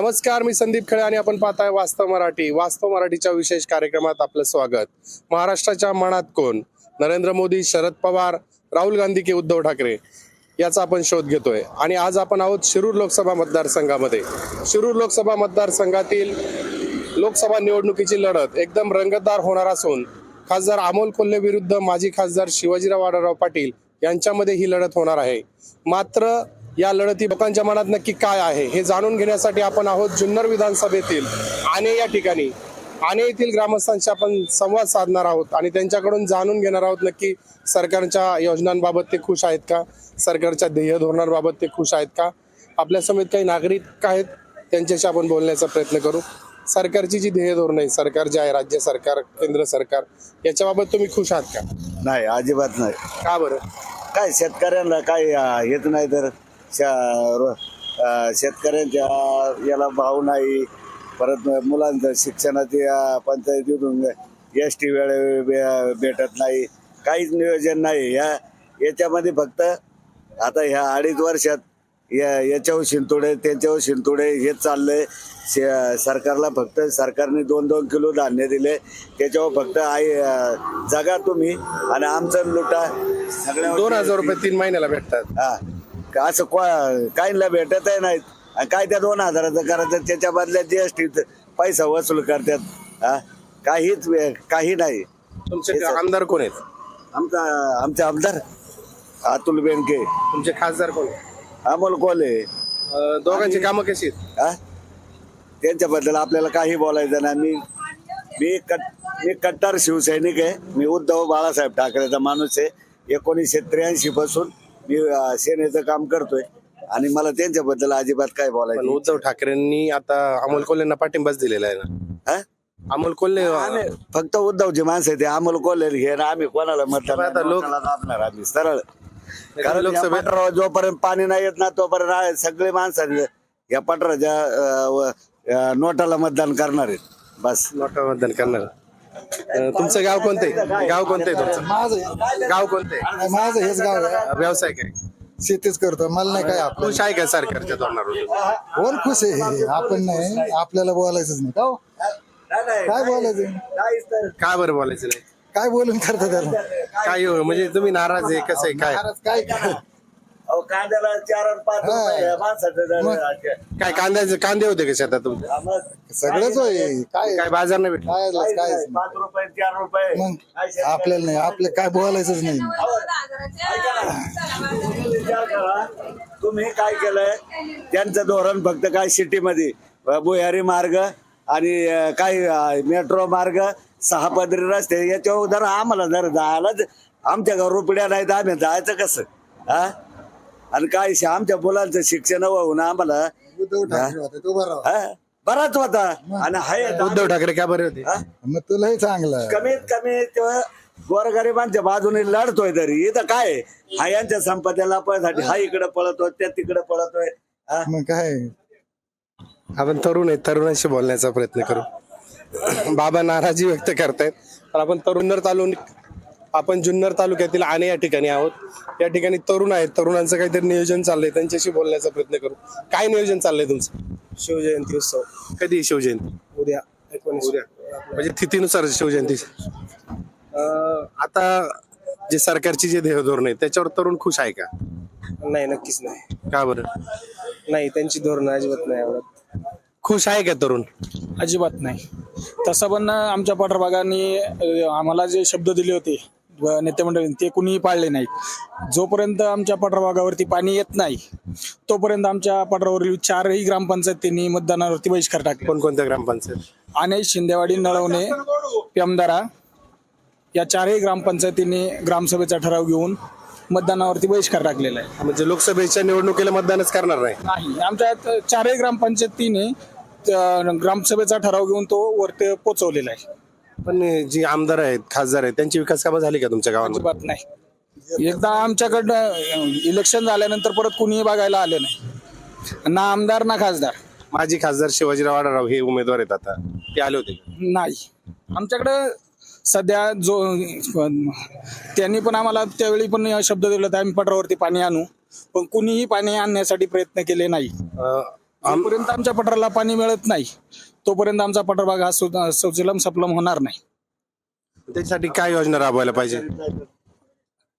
नमस्कार मी संदीप खळे आणि आपण पाहताय वास्तव मराठी. वास्तव मराठीच्या विशेष कार्यक्रमात आपलं स्वागत. महाराष्ट्राच्या मनात कोण? नरेंद्र मोदी शरद पवार राहुल गांधी की उद्धव ठाकरे? याचा आपण शोध घेतोय. आणि आज आपण आहोत शिरूर लोकसभा मतदारसंघामध्ये. शिरूर लोकसभा मतदारसंघातील लोकसभा निवडणुकीची लढत एकदम रंगतदार होणार असून खासदार अमोल कोल्हे विरुद्ध माजी खासदार शिवाजीराव आढळराव पाटील यांच्यामध्ये ही लढत होणार आहे. मात्र या लढती लोकांच्या मनात नक्की काय आहे हे जाणून घेण्यासाठी आपण आहोत जुन्नर विधानसभेतील आणे या ठिकाणी. आणे येथील ग्रामस्थांशी आपण संवाद साधणार आहोत आणि त्यांच्याकडून जाणून घेणार आहोत नक्की सरकारच्या योजनांबाबत ते खुश आहेत का? सरकारच्या ध्येय धोरणांबाबत ते खुश आहेत का? आपल्या समेत काही नागरिक आहेत त्यांच्याशी आपण बोलण्याचा प्रयत्न करू. सरकारची जी ध्येय धोरण आहे सरकार जे आहे राज्य सरकार केंद्र सरकार याच्याबाबत तुम्ही खुश आहात का? नाही अजिबात नाही. का बरं? काय शेतकऱ्यांना काय हेच नाही तर शेतकऱ्यांच्या याला भाव नाही. परत मुलांचं शिक्षणाची पंचायतीतून एस टी वेळे भेटत नाही. काहीच नियोजन नाही. या याच्यामध्ये फक्त आता ह्या अडीच वर्षात या याच्यावर शिंतोडे त्यांच्यावर शिंतोडे हेच चाललंय. शे- सरकारला फक्त सरकारने दोन दोन किलो धान्य दिले. त्याच्यावर फक्त आई जगा तुम्ही आणि आमचं लुटा. सगळ्या दोन हजार रुपये तीन महिन्याला भेटतात. हा. का असं काहींना भेटतही नाहीत. आणि काय त्या दोन हजाराचं करायचं? त्याच्या बदल्यात जीएसटी पैसा वसूल करतात. हा? काहीच वे- काही नाही. तुमचे आमदार कोण आहेत? आमचा आमचे आमदार अतुल बेनके. तुमचे खासदार कोण आहेत? अमोल कोले. अं, दोघांची कामं कशी आहेत? हा? त्यांच्याबद्दल आपल्याला काही बोलायचं नाही. मी मी कट मी कट्टर शिवसैनिक आहे. मी उद्धव बाळासाहेब ठाकरेचा माणूस आहे. एकोणीसशे त्र्याऐंशी पासून मी सेनेचं काम करतोय आणि मला त्यांच्याबद्दल अजिबात काय पण बोलायचं उद्धव ठाकरेंनी आता अमोल कोल्हेंना पाठिंबाच दिलेला आहे ना. हा? अमोल कोल्हे फक्त उद्धवची माणसं आहे ते अमोल कोल्हे हे ना आम्ही कोणाला मतदान आता लोक- दाबणार आम्ही सरळ. कारण या लोकसभेत- पठारावर जोपर्यंत पाणी नाही येत ना तोपर्यंत आ- सगळे माणसं या पठाराच्या अं, व- अं, नोटाला मतदान करणार आहेत. बस. नोटा मतदान करणार. अं, तुमचं गाव कोणतं आहे? गाव कोणतं आहे तुमचं? माझं गाव कोणतं आहे? माझं हेच गाव आहे. व्यवसाय काय? शेतीच करतो. मला नाही काय आपलं. खुश आहे का सरकारच्या धोरणावर कोण खुश आहे आपण नाही. आपल्याला बोलायचंच नाही. का हो? काय बोलायचं? का बरं बोलायचं नाही? काय बोलून करता त्याला? काय हो, म्हणजे तुम्ही नाराज आहे कसं आहे काय? महाराज काय? अहो, कांद्याला चार आणि पाच हा. रुपये माणसाचं. काय कांद्याचे कांदे होते का शेतात मग. सगळंच होय. काय काय बाजार नाही भेटला. काय काहीच काय नाही. पाच रुपये चार रुपये. मग काय आपल्याला नाही. आपलं काय बोलायचंच नाही. तुम्ही विचार करा. तुम्ही काय केलंय? त्यांचं धोरण फक्त काय सिटीमध्ये? भुयारी मार्ग आणि अं, काय अं, मेट्रो मार्ग सहा पदरी रस्ते याच्यावर जर आम्हाला जर जायलाच आमच्या घरून रुपड्या नाही तर आम्ही जायचं कसं? हा? आणि काय शे- आमच्या मुलांचं शिक्षण होऊन आम्हाला उद्धव ठाकरे होते तो बरा हा, बराच होता. आणि हाय उद्धव ठाकरे का बरे होते? हा? मग तुलाही चांगलं. कमीत कमी तेव्हा गोरगरिबांच्या बाजूने लढतोय तरी. इथं काय? आहे? हा यांच्या संपत्ती लपवायसाठी हा इकडे पळतोय त्या तिकडे पळतोय. हा? मग काय? आपण तरुण आहेत तरुणांशी बोलण्याचा प्रयत्न करू. बाबा नाराजी व्यक्त करतायत तर आपण तरुणर तालुक आपण जुन्नर तालुक्यातील आणे या ठिकाणी आहोत. या ठिकाणी तरुण आहेत. तरुणांचं काहीतरी नियोजन चाललंय. त्यांच्याशी बोलण्याचा प्रयत्न करू. काय नियोजन चाललंय तुमचं? शिवजयंती उत्सव. कधी आहे शिवजयंती? उद्या. उद्या. म्हणजे तिथीनुसार शिवजयंती. आता जे सरकारची जे ध्येय धोरण आहे त्याच्यावर तरुण खुश आहे का? नाही नक्कीच नाही. का बरं? नाही त्यांची धोरणं अजिबात नाही आवडत. खुश आहे का तरुण? अजिबात नाही. तसं पण आमच्या पठारभागाने आम्हाला जे शब्द दिले होते व नेतेमंडळींनी ते कुणीही पाळले नाहीत. जोपर्यंत आमच्या पठारभागावरती पाणी येत नाही तोपर्यंत आमच्या पठारावरील चारही ग्रामपंचायतींनी मतदानावरती बहिष्कार टाकले. कोणकोणत्या ग्रामपंचायत? आणि शिंदेवाडी नळवणे पेमदारा या चारही ग्रामपंचायतींनी ग्रामसभेचा ठराव घेऊन मतदानावरती बहिष्कार टाकलेला आहे. म्हणजे लोकसभेच्या निवडणुकीला मतदानच करणार नाही? नाही. आमच्या चारही ग्रामपंचायतीने ग्रामसभेचा ठराव घेऊन तो वरती पोचवलेला आहे. पण जी आमदार आहेत खासदार आहेत त्यांची विकास कामं झाली का तुमच्या गावामध्ये? अजिबात नाही. एकदा आमच्याकडं इलेक्शन झाल्यानंतर परत कुणीही बघायला आले नाही. ना आमदार ना खासदार. माजी खासदार शिवाजीराव आढळराव हे उमेदवार आहेत आता. ते आले होते का? नाही. आमच्याकडं सध्या जो त्यांनी पण आम्हाला त्यावेळी पण शब्द दिला होता आम्ही पठारावरती पाणी आणू. पण कुणीही पाणी आणण्यासाठी प्रयत्न केले नाही. अं, जोपर्यंत आमच्या पठाराला पाणी मिळत नाही तोपर्यंत आमचा पठार भाग हा सु- सुजलम सपलम होणार नाही. त्याच्यासाठी काय योजना राबवायला पाहिजे?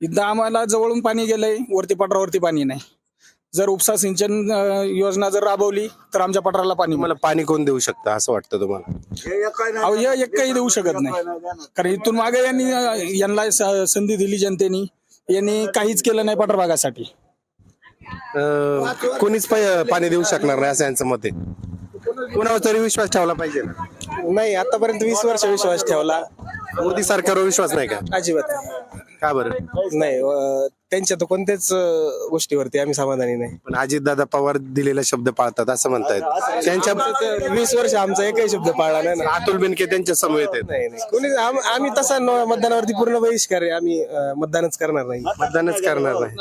इथं आम्हाला जवळून पाणी गेलंय वरती पठारावरती पाणी नाही. जर उपसा सिंचन अं, योजना जर राबवली तर आमच्या पठाराला पाणी तुम्हाला पाणी कोण देऊ शकतं असं वाटतं तुम्हाला? अहो हे एक काही देऊ शकत नाही. कारण इथून मागे यांनी अं, यांना स- संधी दिली जनतेने. यांनी काहीच केलं नाही पठार भागासाठी अं, कोणीच पै- पाणी देऊ शकणार नाही असं यांचं मत आहे. कोणावर तरी विश्वास ठेवला पाहिजे नाही आतापर्यंत वीस वर्ष विश्वास ठेवला. मोदी सरकारवर विश्वास नाही का? अजिबात. नाही. का बरं? नाही अं, त्यांच्या तर कोणत्याच अं, गोष्टीवरती आम्ही समाधानी नाही. पण अजितदादा पवार दिलेला शब्द पाळतात असं म्हणतायत. त्यांच्या तर वीस वर्ष आमचा एकही शब्द पाळला नाही ना. अतुल बेनके त्यांच्या नाही नाही. कोणी आम- आम्ही तसा न- मतदानावरती पूर्ण बहिष्कार आहे. आम्ही अं, मतदानच करणार नाही. मतदानच करणार नाही.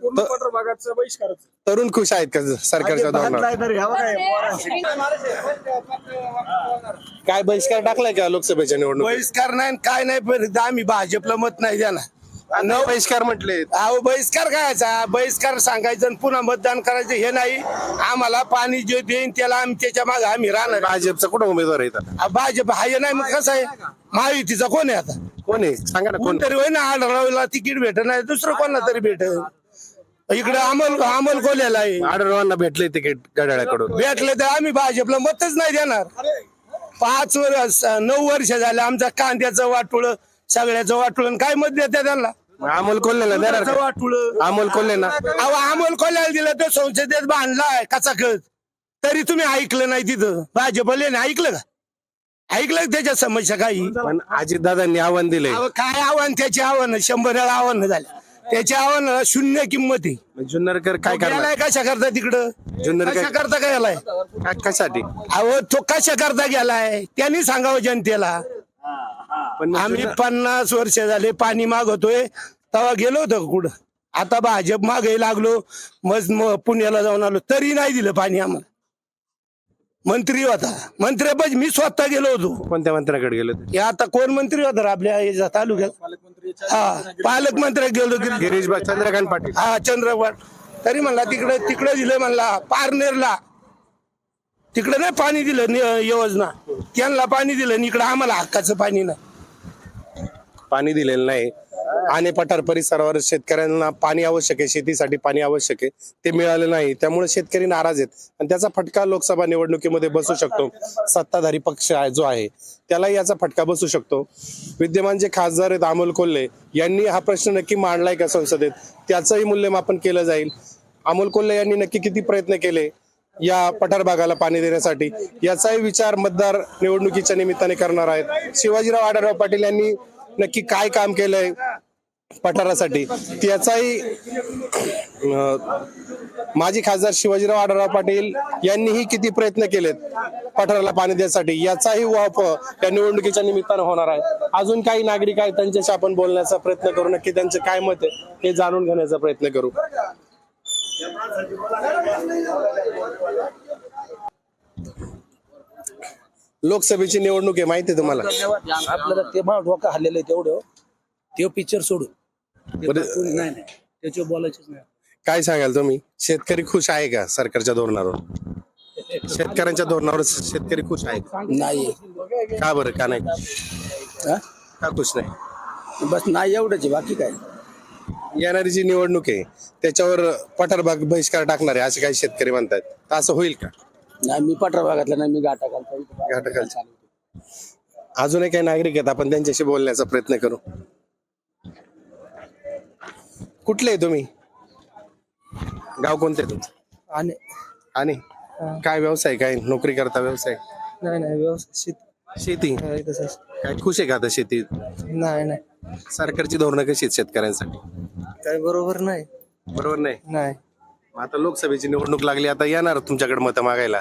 पूर्ण पठार भागाचा बहिष्कार तरुण खुश आहेत का सरकारच्या धोरणावर? काय? बहिष्कार टाकलाय का लोकसभेच्या निवडणूक बहिष्कार नाही काय नाही पण आम्ही भाजपला मत नाही देणार. न बहिष्कार म्हटले. अहो बहिष्कार करायचा. बहिष्कार सांगायचं आणि पुन्हा मतदान करायचं हे नाही. आम्हाला पाणी जे देईन त्याला आम्ही त्याच्यामागे आम्ही राहणार. भाजपचा कुठं उमेदवार आहे? आ, भाजप हा हे नाही मग कसं आहे? महायुतीचा कोण आहे आता? कोण आहे? सांगा ना कोण. कोणतरी होय ना आढळरावला तिकीट भेट नाही दुसरं कोणाला तरी भेट इकडे अमल अमल कोल्याला आहे. आढळवांना भेटले तिकीट घड्याळाकडून. भेटले तर आम्ही भाजपला मतच नाही देणार. पाच वर्ष नऊ वर्ष झाले आमचा कांद्याचं वाटुळ सगळ्याचं वाटुळ आणि काय मत देते त्यांना? अमोल कोल्हेला देणार का? अमोल कोल्हेना अहो अमोल कोल्याला दिलं तो संसदेत बांधलाय कसा कळत तरी तुम्ही ऐकलं नाही तिथं. भाजपले ऐकलं का? ऐकलं का त्याच्या समस्या काही? पण अजितदादांनी आव्हान दिले अहो, काय आव्हान? त्याचे आव्हान शंभर वेळा आव्हान झाले त्याच्या आव्हानाला शून्य किंमत आहे. जुन्नरकर काय करणार? गेलाय कशा करता तिकडं? जुन्नर कशा करता काय गेलाय का- कशासाठी? अहो तो कशा करता गेलाय? त्यांनी सांगावं जनतेला. आम्ही पन्नास वर्ष झाले पाणी मागवतोय तेव्हा गेलो होतो कुठं? आता भाजप मागे लागलो मग म- पुण्याला जाऊन आलो तरी नाही दिलं पाणी आम्हाला. मंत्री होता. मंत्री बस मी स्वतः गेलो होतो. कोणत्या मंत्र्याकडे गेले होते? हे आता कोण मंत्री होता रे आपल्या याच्या तालुक्यात? हा पालकमंत्री गेलो गेलो गिरीश बा चंद्रकांत पाटील. हा चंद्रवाड तरी म्हणला तिकडे तिकडे दिलं म्हणला पारनेरला. तिकडे नाही पाणी दिलं नि- योजना. त्यांना पाणी दिलं आणि इकडे आम्हाला हक्काचं पाणी नाही. पाणी दिलेलं नाही. आणि पठार परिसरावर शेतकऱ्यांना पाणी आवश्यक आहे शेतीसाठी पाणी आवश्यक आहे. ते मिळाले नाही. त्यामुळे शेतकरी नाराज आहेत. आणि त्याचा फटका लोकसभा निवडणुकीमध्ये बसू शकतो. सत्ताधारी पक्ष आहे जो आहे त्यालाही याचा फटका बसू शकतो. विद्यमान जे खासदार आहेत अमोल कोल्हे यांनी हा प्रश्न नक्की मांडलाय का संसदेत? त्याचंही मूल्यमापन केलं जाईल. अमोल कोल्हे यांनी नक्की किती प्रयत्न केले या पठार भागाला पाणी देण्यासाठी? याचाही विचार मतदार निवडणुकीच्या निमित्ताने करणार आहेत. शिवाजीराव आढळराव पाटील यांनी नक्की काय काम केलंय पठारासाठी? त्याचाही माजी खासदार शिवाजीराव आढळराव पाटील यांनीही किती प्रयत्न केलेत पठाराला पाणी देण्यासाठी? याचाही वाप या निवडणुकीच्या निमित्तानं होणार आहे. अजून काही नागरिक आहेत त्यांच्याशी आपण बोलण्याचा प्रयत्न करू. नक्की त्यांचं काय मत आहे हे जाणून घेण्याचा प्रयत्न करू. लोकसभेची निवडणूक आहे माहिती आहे तुम्हाला. आपल्याला ते मला डोकं हल्लेलं आहे तेवढं. ते पिक्चर सोडून. ते बरं. बाकी नाही नाही. त्याच्यावर बोलायचंच नाही. काय सांगाल तुम्ही? शेतकरी खुश आहे का सरकारच्या धोरणावर? शेतकऱ्यांच्या धोरणावर शेतकरी खुश आहे का? नाही. का बरं? का नाही? हा? का खुश नाही? बस नाही एवढंच आहे, बाकी काय? येणारी जी निवडणूक आहे त्याच्यावर पठार भाग बहिष्कार टाकणार आहे असे काही शेतकरी म्हणतात. तर असं होईल का? नाही मी पठरा भागातला नाही मी घाटा घालतो घाटाखालचा. अजूनही काही नागरिक आहेत आपण त्यांच्याशी बोलण्याचा प्रयत्न करू. कुठले आहे तुम्ही? गाव कोणते तुमचं? आणि आणि? काय व्यवसाय काय नोकरी करता व्यवसाय? नाही नाही व्यवस्थित शेती. काय खुश आहे का आता शेतीत नाही नाही. सरकारची धोरणं कशी आहेत शेतकऱ्यांसाठी? काय बरोबर नाही. बरोबर नाही? नाही. मग आता लोकसभेची निवडणूक लागली आता येणार तुमच्याकडे मतं मागायला.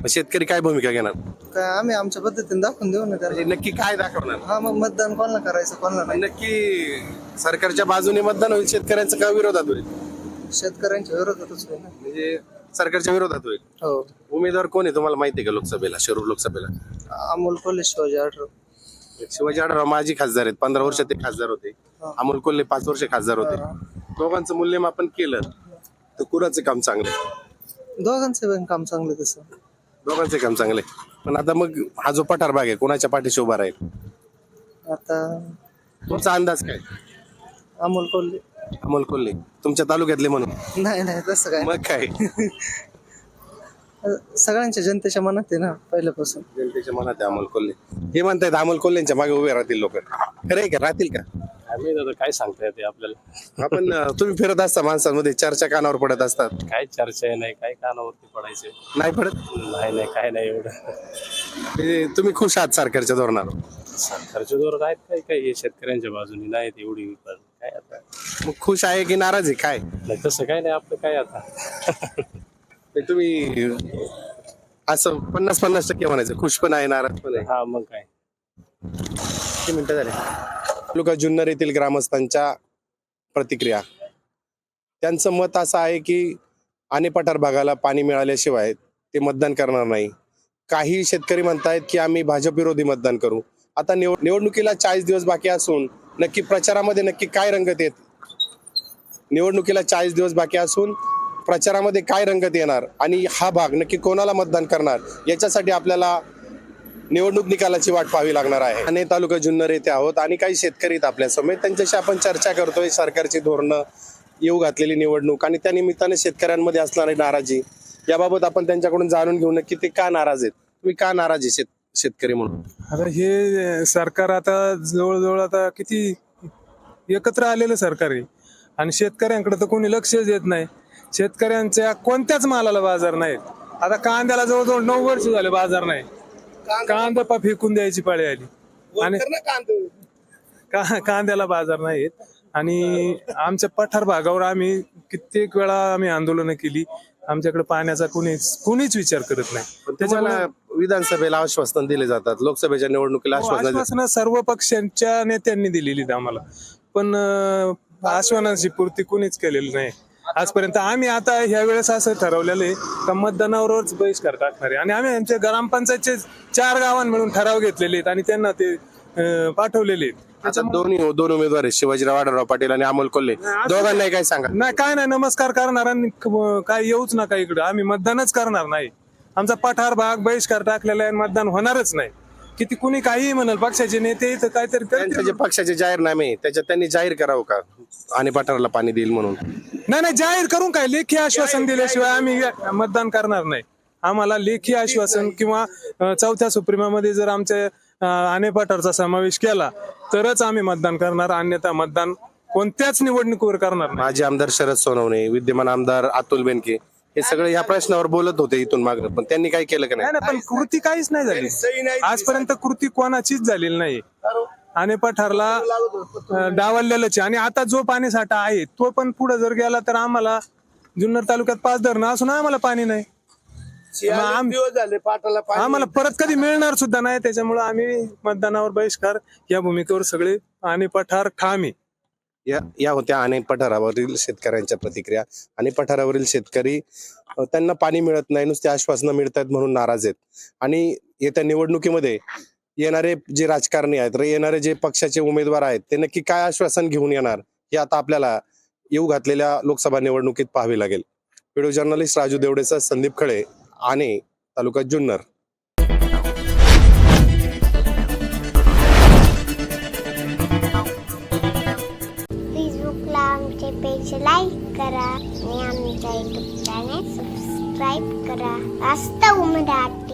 मग शेतकरी काय भूमिका घेणार? काय आम्ही आमच्या पद्धतीने दाखवून देऊ ना त्याला. म्हणजे नक्की काय दाखवणार? हा मग मतदान कोणाला करायचं कोणाला नाही. नक्की सरकारच्या बाजूने मतदान होईल शेतकऱ्यांचं का विरोधात होईल? शेतकऱ्यांच्या विरोधातच होईल ना. म्हणजे सरकारच्या विरोधात होईल? हो. उमेदवार कोण आहे तुम्हाला माहिती आहे का लोकसभेला शिरूर लोकसभेला? अमोल कोल्हे शिवाजी आढळराव. शिवाजी आढळराव माजी खासदार आहेत पंधरा वर्ष ते खासदार होते. अमोल कोल्हे पाच वर्ष खासदार होते. दोघांचं मूल्यमापन केलं. तर कुणाचं काम चांगलं आहे? दोघांचं पण काम चांगलं तसं. दोघांचे काम चांगले पण आता मग हा जो पठार भाग आहे कोणाच्या पाठीशी उभा राहील? आता तुमचा अंदाज काय? अमोल कोल्हे. अमोल कोल्हे. तुमच्या तालुक्यातले म्हणून. नाही नाही तसं काय मग काय? सगळ्यांच्या जनतेच्या मनात आहे ना पहिल्यापासून. जनतेच्या मनात आहे अमोल कोल्हे. हे म्हणतायत अमोल कोल्हेंच्या मागे उभे राहतील लोक. खरं आहे का? राहतील का? आम्ही आता काय सांगता येते आपल्याला. आपण अं, तुम्ही फिरत असता माणसांमध्ये चर्चा कानावर पडत असतात. काय चर्चा आहे नाही काय कानावरती पडायचे? नाही पडत? नाही नाही काय नाही एवढं. म्हणजे तुम्ही खुश आहात सरकारच्या धोरणावर? सरकारचे दौर आहेत काय? काय हे शेतकऱ्यांच्या बाजूने नाहीत एवढी पण काय आता? मग खुश आहे की नाराज आहे? काय? नाही तसं काय नाही आपलं काय आता? ते तुम्ही असं पन्नास पन्नास टक्के म्हणायचं खुश पण आहे नाराज पण आहे. हा मग काय? किती मिनिटं झाले? तालुका जुन्नर येथील ग्रामस्थांच्या प्रतिक्रिया. त्यांचं मत असं आहे की आणि पठार भागाला पाणी मिळाल्याशिवाय ते मतदान करणार नाही. काही शेतकरी म्हणतायत की आम्ही भाजप विरोधी मतदान करू. आता निवड निवडणुकीला चाळीस दिवस बाकी असून नक्की प्रचारामध्ये नक्की काय रंगत येत? निवडणुकीला चाळीस दिवस बाकी असून प्रचारामध्ये काय रंगत येणार? आणि हा भाग नक्की कोणाला मतदान करणार? याच्यासाठी आपल्याला निवडणूक निकालाची वाट पाहावी लागणार आहे. आणि तालुका जुन्नर येथे आहोत आणि काही शेतकरी आहेत आपल्या समेत त्यांच्याशी आपण चर्चा करतोय. सरकारची धोरणं येऊ घातलेली निवडणूक आणि त्या निमित्ताने शेतकऱ्यांमध्ये असणारी नाराजी याबाबत आपण त्यांच्याकडून जाणून घेऊ की ते का नाराज आहेत. तुम्ही का नाराज आहे शेत शेतकरी म्हणून? आता हे सरकार आता जवळजवळ आता किती एकत्र आलेलं सरकार आहे. आणि शेतकऱ्यांकडे तर कोणी लक्षच देत नाही. शेतकऱ्यांच्या कोणत्याच मालाला बाजार नाही आता कांद्याला जवळजवळ नऊ वर्ष झाले बाजार नाही. कांदा पा फेकून द्यायची पाळी आली. आणि का कांद्याला बाजार नाहीत आणि आमच्या पठार भागावर आम्ही कित्येक वेळा आम्ही आंदोलनं केली. आमच्याकडे पाण्याचा कोणीच कोणीच विचार करत नाही. पण तुम्हाला विधानसभेला आश्वासन दिले जातात. लोकसभेच्या निवडणुकीला आश्वासन आश्वासनं सर्व पक्षांच्या नेत्यांनी दिलेली आम्हाला. पण आश्वासनाची पूर्ती कोणीच केलेली नाही. आजपर्यंत आम्ही आता ह्या वेळेस असं ठरवलेलं आहे का मतदानावरच बहिष्कार टाकणार आहे. आणि आम्ही आमच्या ग्रामपंचायतचे चार गावां मिळून ठराव घेतलेले आहेत आणि त्यांना ते अं, पाठवलेले आहेत. आता दोन्ही दोन उमेदवार आहेत शिवाजीराव आढळराव पाटील आणि अमोल कोल्हे. दोघांनाही काय सांगा. नाही काय नाही नमस्कार करणार आणि क- काय येऊच नका इकडे. आम्ही मतदानच करणार नाही. आमचा पठार भाग बहिष्कार टाकलेला आहे आणि मतदान होणारच नाही. किती कुणी काहीही म्हणाल पक्षाचे नेते इथं काहीतरी त्यांचे करतील. जे पक्षाचे जाहीरनामे त्याच्यात त्यांनी जाहीर करावं का? आणि पठाराला पाणी देईल म्हणून. नाही नाही जाहीर करून काय? लेखी आश्वासन दिल्याशिवाय आम्ही मतदान करणार नाही. आम्हाला लेखी आश्वासन किंवा अ, चौथ्या सुप्रीमामध्ये जर आमच्या आने पठारचा समावेश केला तरच आम्ही मतदान करणार. अन्यथा मतदान कोणत्याच निवडणुकीवर करणार नाही. माजी आमदार शरद सोनवणे विद्यमान आमदार अतुल बेनके हे सगळे या प्रश्नावर बोलत होते इथून मागं पण त्यांनी काय केलं का नाही? पण कृती काहीच नाही झाली. आजपर्यंत कृती कोणाचीच झालेली नाही. आणि पठारला डावललेलंच आहे. आणि आता जो पाणी साठा आहे तो पण पुढे जर गेला तर आम्हाला जुन्नर तालुक्यात पाच धरणं असून आम्हाला पाणी नाही. मग आम- झाले पाटाला आम्हाला परत कधी मिळणार सुद्धा नाही. त्याच्यामुळे आम्ही मतदानावर बहिष्कार या भूमिकेवर सगळे आणि पठार ठाम आहे. या या होत्या आणि पठारावरील शेतकऱ्यांच्या प्रतिक्रिया. आणि पठारावरील शेतकरी अ, त्यांना पाणी मिळत नाही नुसते आश्वासनं मिळतात म्हणून नाराज आहेत. आणि येत्या निवडणुकीमध्ये येणारे जे राजकारणी आहेत रे येणारे जे पक्षाचे उमेदवार आहेत ते नक्की काय आश्वासन घेऊन येणार हे आता आपल्याला येऊ घातलेल्या लोकसभा निवडणुकीत पाहावे लागेल. व्हिडिओ जर्नलिस्ट राजू देवडेचा संदीप खळे आणि तालुका जुन्नर. आणि आमच्या